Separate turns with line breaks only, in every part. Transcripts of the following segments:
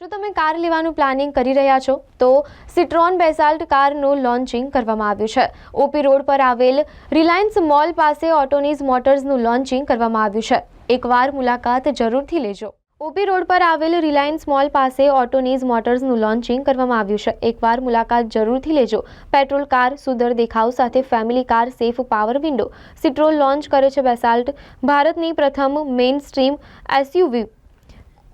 શું તમે કાર લેવાનું પ્લાનિંગ કરી રહ્યા છો? તો સિટ્રોન બેસાલ્ટ કારનું લોન્ચિંગ કરવામાં આવ્યું છે. ઓપી રોડ પર આવેલ રિલાયન્સ મોલ પાસે ઓટોનીઝ મોટર્સનું લોન્ચિંગ કરવામાં આવ્યું છે. એકવાર મુલાકાત જરૂરથી લેજો. ઓપી રોડ પર આવેલ રિલાયન્સ મોલ પાસે ઓટોનીઝ મોટર્સનું લોન્ચિંગ કરવામાં આવ્યું છે. એકવાર મુલાકાત જરૂરથી લેજો. પેટ્રોલ કાર સુંદર દેખાવ સાથે family car safe power window Citroen launch કરે છે બેસાલ્ટ ભારતની પ્રથમ mainstream SUV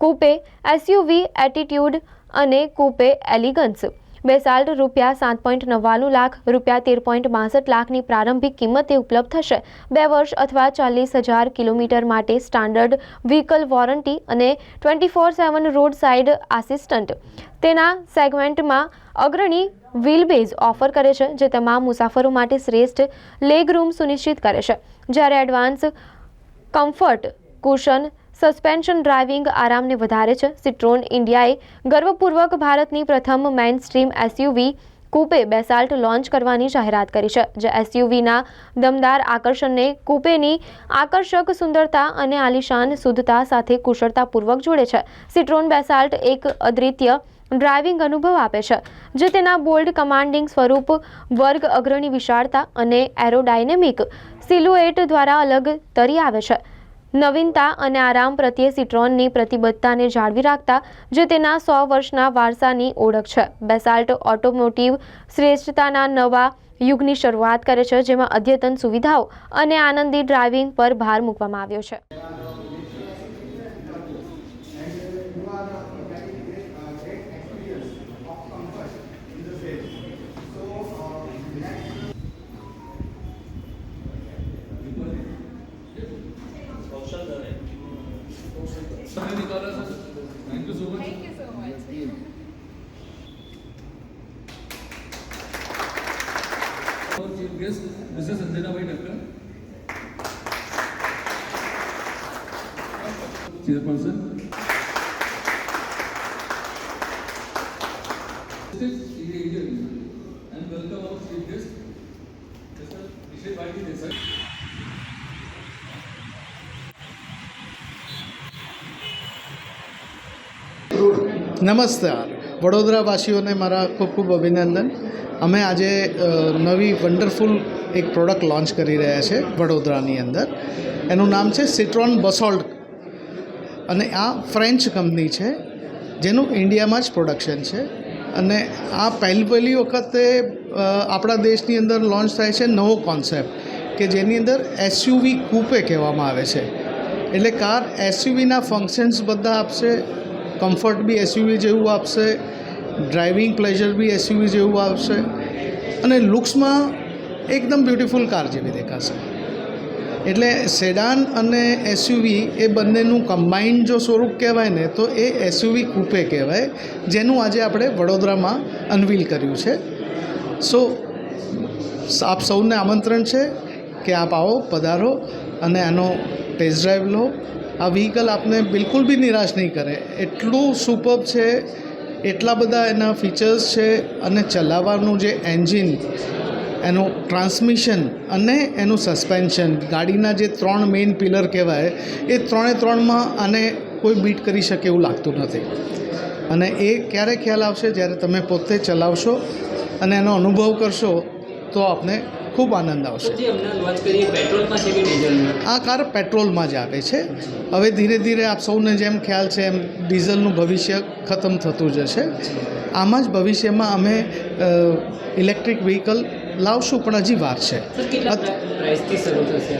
coupe SUV attitude અને કૂપે એલિગન્સ. બેસાલ્ટ રૂપિયા સાત પોઈન્ટ નવ્વાણું લાખ રૂપિયા તેર પોઈન્ટ બાસઠ લાખની પ્રારંભિક કિંમતે ઉપલબ્ધ થશે. બે વર્ષ અથવા ચાલીસ હજાર કિલોમીટર માટે સ્ટાન્ડર્ડ વ્હીકલ વોરંટી અને twenty four seven road side assistant. તેના સેગમેન્ટમાં અગ્રણી વ્હીલબેઝ ઓફર કરે છે, જે તમામ મુસાફરો માટે શ્રેષ્ઠ લેગ રૂમ સુનિશ્ચિત કરે છે. જ્યારે advance comfort cushion suspension driving આરામને વધારે છે. સિટ્રોન ઇન્ડિયાએ ગર્વપૂર્વક ભારતની પ્રથમ mainstream SUV coupe basalt launch કરવાની જાહેરાત કરી છે, જે એસયુવીના દમદાર આકર્ષણને કૂપેની આકર્ષક સુંદરતા અને આલિશાન શુદ્ધતા સાથે કુશળતાપૂર્વક જોડે છે. સિટ્રોન બેસાલ્ટ એક અદ્વિતીય ડ્રાઇવિંગ અનુભવ આપે છે, જે તેના બોલ્ડ કમાન્ડિંગ સ્વરૂપ, વર્ગ અગ્રણી વિશાળતા અને એરોડાયનેમિક સિલુએટ દ્વારા અલગ તરી આવે છે. નવીનતા અને આરામ પ્રત્યે સિટ્રોનની પ્રતિબદ્ધતાને જાળવી રાખતા જે તેના સો વર્ષના વારસાની ઓળખ છે. બેસાલ્ટ ઓટોમોટિવ શ્રેષ્ઠતાના નવા યુગની શરૂઆત કરે છે, જેમાં અદ્યતન સુવિધાઓ અને આનંદી ડ્રાઇવિંગ પર ભાર મૂકવામાં આવ્યો છે.
Chief guest mister Sanjaybhai Dakkar chairperson and welcome our chief guest, Mr. Vishay Bhaiti Desai.
નમસ્કાર વડોદરાવાસીઓને મારા ખૂબ ખૂબ અભિનંદન. અમે આજે નવી વન્ડરફુલ એક પ્રોડક્ટ લોન્ચ કરી રહ્યા છે વડોદરાની અંદર. એનું નામ છે સિટ્રોન બસોલ્ટ. અને આ ફ્રેન્ચ કંપની છે, જેનું ઇન્ડિયામાં જ પ્રોડક્શન છે. અને આ પહેલી પહેલી વખતે આપણા દેશની અંદર લોન્ચ થાય છે નવો કોન્સેપ્ટ, કે જેની અંદર એસયુવી કૂપે કહેવામાં આવે છે. એટલે કાર એસયુવીના ફંક્શન્સ બધા આપશે કમ્ફર્ટ બી એસયુવી જેવું આપશે, ડ્રાઇવિંગ પ્લેઝર બી એસયુવી જેવું આવશે અને લુક્સમાં એકદમ બ્યુટિફુલ કાર જેવી દેખાશે. એટલે સેડાન અને એસયુવી એ બંનેનું કમ્બાઇન્ડ જો સ્વરૂપ કહેવાય ને, તો એ એસયુવી કૂપે કહેવાય, જેનું આજે આપણે વડોદરામાં અનવીલ કર્યું છે. સો આપ સૌને આમંત્રણ છે કે આપ આવો, પધારો, અને આનો ટેસ્ટ ડ્રાઈવ લો આ વ્હીકલ આપને બિલકુલ બી નિરાશ નહીં કરે. એટલું સુપર છે, એટલા બધા એના ફીચર્સ છે અને ચલાવવાનું જે એન્જિન એનું ટ્રાન્સમિશન અને એનું સસ્પેન્શન ગાડીના જે ત્રણ મેઇન પિલર કહેવાય, એ ત્રણે ત્રણમાં આને કોઈ બીટ કરી શકે એવું લાગતું નથી. અને એ ક્યારે ખ્યાલ આવશે? જ્યારે તમે પોતે ચલાવશો અને એનો અનુભવ કરશો, તો આપને ખૂબ આનંદ આવશે. આ કાર પેટ્રોલમાં જ આવે છે. હવે ધીરે ધીરે આપ સૌને જેમ ખ્યાલ છે એમ ડીઝલનું ભવિષ્ય ખતમ થતું જશે. આમાં જ ભવિષ્યમાં અમે ઇલેક્ટ્રિક વ્હીકલ લાવશું પણ હજી વાર છે.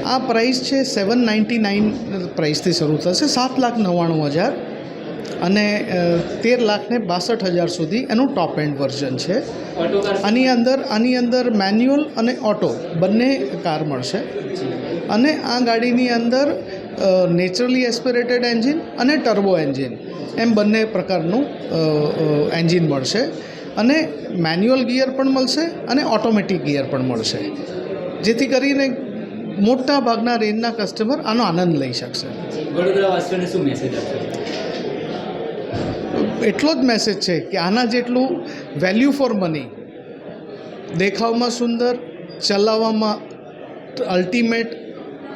આ પ્રાઇસ છે સેવન નાઇન્ટી નાઇન પ્રાઇસથી શરૂ થશે સાત લાખ નવ્વાણું હજાર. અને તેર લાખને બાસઠ હજાર સુધી એનું ટોપ એન્ડ વર્ઝન છે. આની અંદર આની અંદર મેન્યુઅલ અને ઓટો બંને કાર મળશે. અને આ ગાડીની અંદર નેચરલી એસ્પિરેટેડ એન્જિન અને ટર્બો એન્જિન એમ બંને પ્રકારનું એન્જિન મળશે. અને મેન્યુઅલ ગિયર પણ મળશે અને ઓટોમેટિક ગિયર પણ મળશે. જેથી કરીને મોટા ભાગના રેન્જના કસ્ટમર આનો આનંદ લઈ શકશે.
વડોદરાવાસીઓને શું મેસેજ આપશો?
એટલો જ મેસેજ છે કે આના જેટલું વેલ્યુ ફોર મની દેખાવમાં સુંદર ચલાવવામાં અલ્ટિમેટ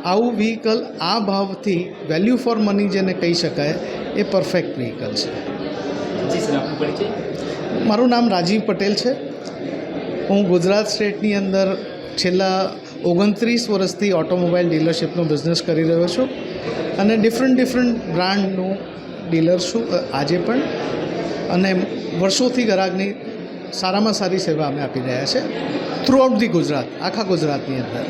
આવું વ્હીકલ આ ભાવથી વેલ્યુ ફોર મની જેને કહી શકાય એ પરફેક્ટ વ્હીકલ છે. મારું નામ રાજીવ પટેલ છે. હું ગુજરાત સ્ટેટની અંદર છેલ્લા ઓગણત્રીસ વર્ષથી ઓટોમોબાઈલ ડીલરશીપનો બિઝનેસ કરી રહ્યો છું. અને ડિફરન્ટ ડિફરન્ટ બ્રાન્ડનું ડીલર છું આજે પણ અને વર્ષોથી ગ્રાહકની સારામાં સારી સેવા અમે આપી રહ્યા છે થ્રુઆઉટ ધી ગુજરાત, આખા ગુજરાતની અંદર.